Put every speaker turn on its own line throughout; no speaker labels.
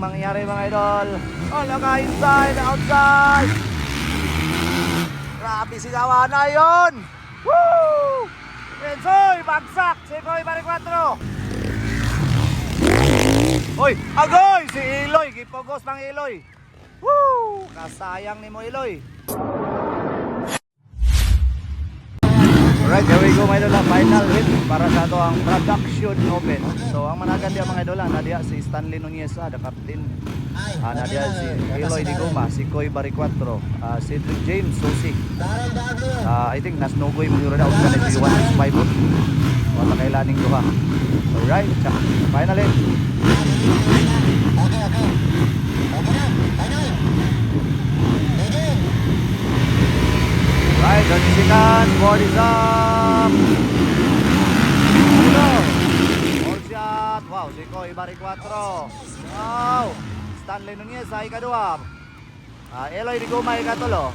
Mangyari mga idol. Oh, naka inside, outside. Grabe sigawan na yun. Woo! Enzoy, bagsak. Sekoy, bari 4. Hoy, agoy! Si Iloy, gipogos pang Iloy. Woo! Kasayang ni mo Iloy. Alright, here we go mga idol. Final hit para sa ito ang production open. So, ang managan diya mga idol, nadiya si Stanley Nunez, ah, the captain. Ah, nadiya si Eloy Di Goma, si Koy Baricuatro, ah, Cedric James, Susi. Ah, I think nas Nogoy mo yun out ka na si 165 mo. Wala kailaning duha. Alright, final hit. Right, 30 seconds, board is up. Uno. All shot. Wow, si Koy Bari 4. Wow. Stanley Nunez sa ikadua. Ah, Eloy Di Guma ikatulo.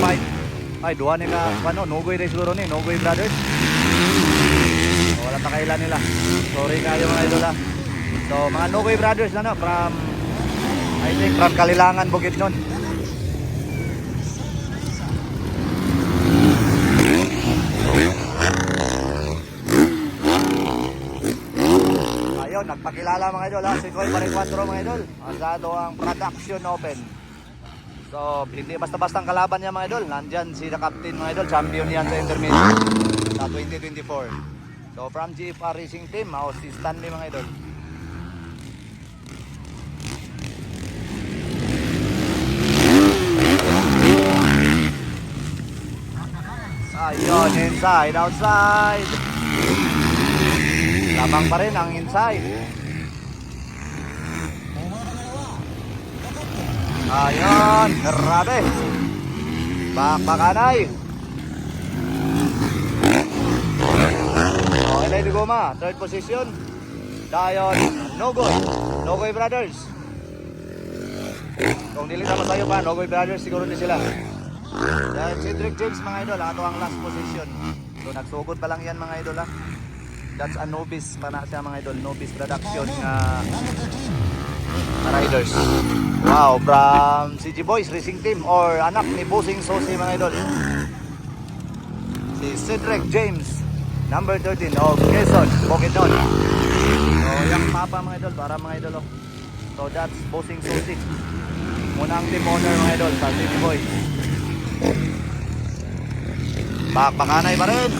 Fight. Ay, duha ni ka, ano, Nogoy din siguro ni, Nogoy Brothers. Oh, wala pa kailan nila. Sorry kayo mga idol ah. So, mga Nogoy Brothers na no, from, I think from Kalilangan, Bukidnon. Ayun, nagpakilala mga idol ha. Si Koy Baricuatro mga idol. Asado ang production open. So, hindi basta-basta ang kalaban niya mga idol. Nandyan si the captain mga idol. Champion yan sa intermediate sa 2024. So, from GFR Racing Team, ako si Stanley mga idol. Ayun, inside, outside. Lamang pa rin ang inside. Ayun, grabe. Bakbakanay. Oh, Elay Goma, third position. Dayon, Nogoy. Nogoy Brothers. Kung dili na masayo pa, Nogoy Brothers siguro ni sila. Dahil Cedric James mga idol, ato ang last position. So nagsugod pa lang yan mga idol ha. That's a novice pa na siya mga idol, novice production nga na riders. Wow, from CG Boys Racing Team or anak ni Busing Sosi mga idol. Si Cedric James, number 13 of Quezon, Bukidnon. So, yung mapa mga idol, para mga idol. Oh. So, that's Busing Sosi. Muna ang team owner mga idol sa CG Boys. Bakbakanay pa rin.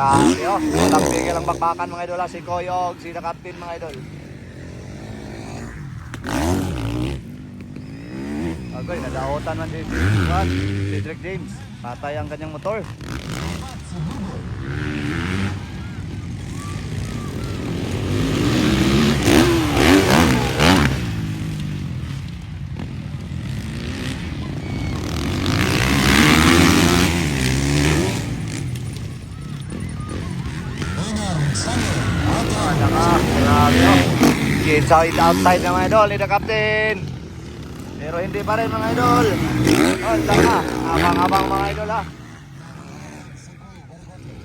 Grabe oh. Walang tigil ang bakbakan mga idol. Si Koyog, si captain mga idol. Agoy, nadaotan man si Cedric James. Patay ang kanyang motor. Inside, outside na mga idol, the captain. Pero hindi pa rin mga idol. Oh, naka, abang-abang mga idol ha.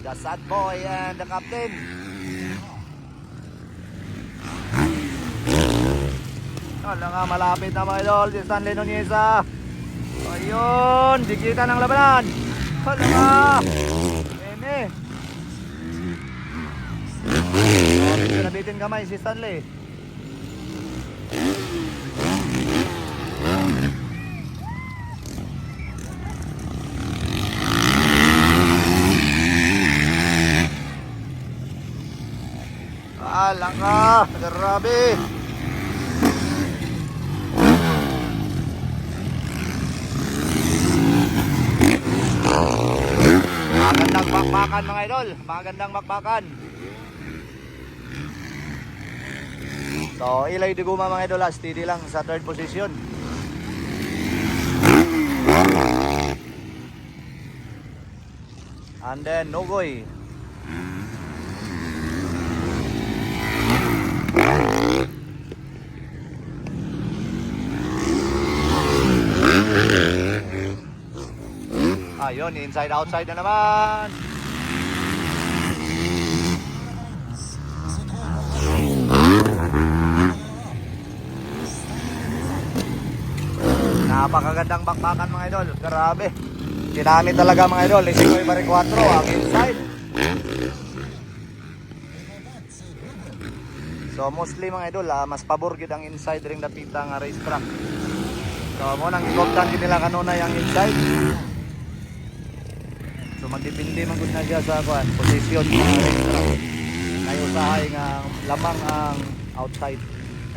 The sad boy and the captain. Oh, naka, malapit na mga idol, si Stanley Nunez ha. Ayun, digita ng labanan. Oh, naka. Eme. Oh, medyo nabitin kamay si Stanley. Alang ka, grabe. Magandang bakbakan mga idol, magandang bakbakan. So, Ilay Diguma mga idol, steady lang sa third position. And then Nogoy. Ayun, inside outside na naman. Napakagandang bakbakan mga idol. Grabe. Ginamit talaga mga idol. Isikoy Bari 4 ang inside. So mostly mga idol, ah, mas pabor gid ang inside ring dapita nga racetrack. So mo nang gigobtan gid nila kanuna yung inside. So magdepende man gud na siya sa kuan, position sa. Kay usahay nga lamang ang outside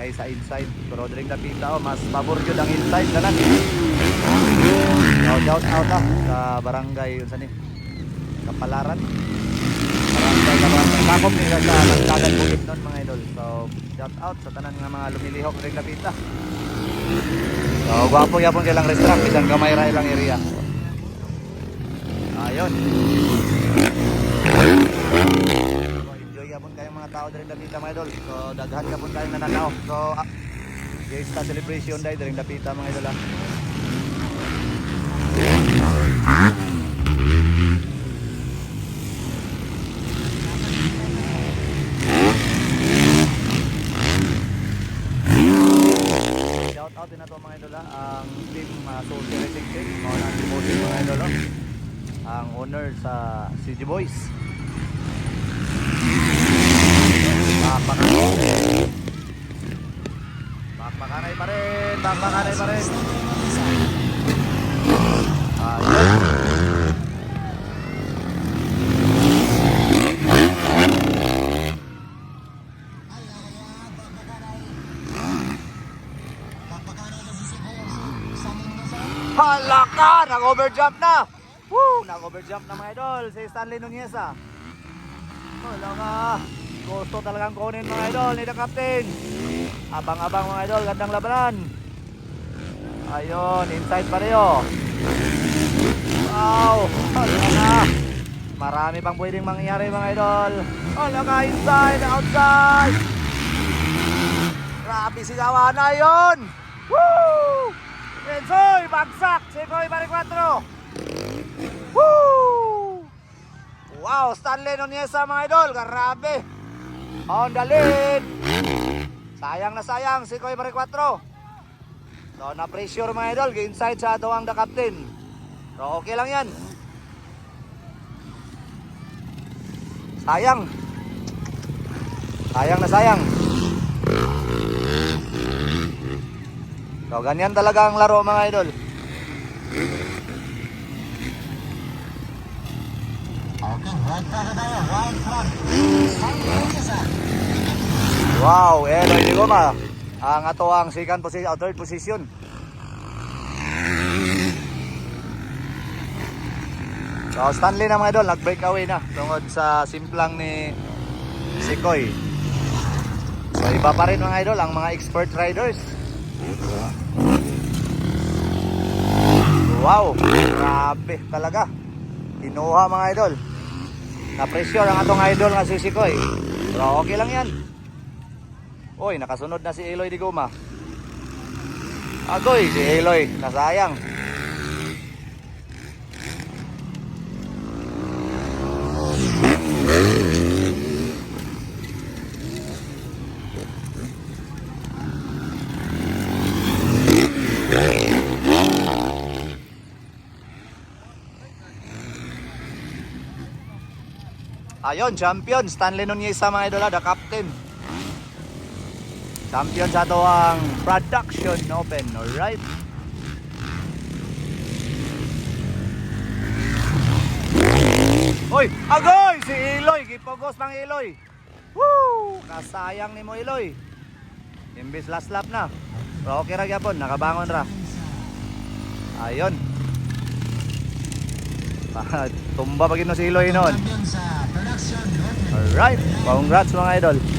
kaysa inside. Pero ring dapita oh, mas pabor gid ang inside tanan. Shout out out ah, sa barangay unsa ni? Kapalaran. Barangay Kapalaran. Sakop nila sa Nagdagan Bukid mga idol. So shout out sa tanan nga mga lumilihok ring dapita. So gwapo yapon kay lang restaurant bisan gamay ra ilang area. Ayun. So, enjoy yapon kayong mga tao diri dapita mga idol. So daghan yapon kayong nananaw. So ah, Fiesta celebration day diri dapita mga idol. ah. Shout out din na to mga idol ha. Ang team uh, Social Racing Team. Mga na si Bossing mga idol. oh. Ang owner sa CG Boys. Bakbakanay. Bakbakanay pa rin. Bakbakanay pa rin. Hala ka! Nag-overjump na! Woo! Nag-overjump na mga idol si Stanley Nunez ah. Hala! Gusto talagang kunin mga idol ni the captain. Abang-abang mga idol, gandang labanan. Ayun, inside pa rin oh. Wow! Ka! Marami pang pwedeng mangyari mga idol. Hala ka! Inside, outside! Grabe sigawan na yun! Woo! Renzoy, bagsak! Sekoy, bari 4! Woo! Wow, Stanley Nuneza mga idol, grabe! On the lead! Sayang na sayang, Sekoy, bari 4! So, na-pressure mga idol, inside sa ato ang the captain. So, okay lang yan. Sayang. Sayang na sayang. So, ganyan talaga ang laro mga idol. Wow, eh, hindi ko ma. Ang ato ang second position, third position. So, Stanley na mga idol, nag-breakaway na tungkol sa simplang ni Sikoy. So, iba pa rin mga idol, ang mga expert riders. Wow, grabe talaga. Kinuha mga idol. Na-pressure ang atong idol nga si Sikoy. Pero okay lang yan. Uy, nakasunod na si Eloy di Guma. Agoy, si Eloy, nasayang. Ayun, champion. Stanley Nunez mga idol, ah, the captain. Champion sa ito ang Production Open, alright? Uy, agoy! Si Iloy, gipogos pang Iloy. Woo! Nasayang ni mo Iloy. Imbis last lap na. Pero okay ra gyapon, nakabangon ra. Ayun. Tumba pa gino si Iloy noon. Alright, congrats mga idol.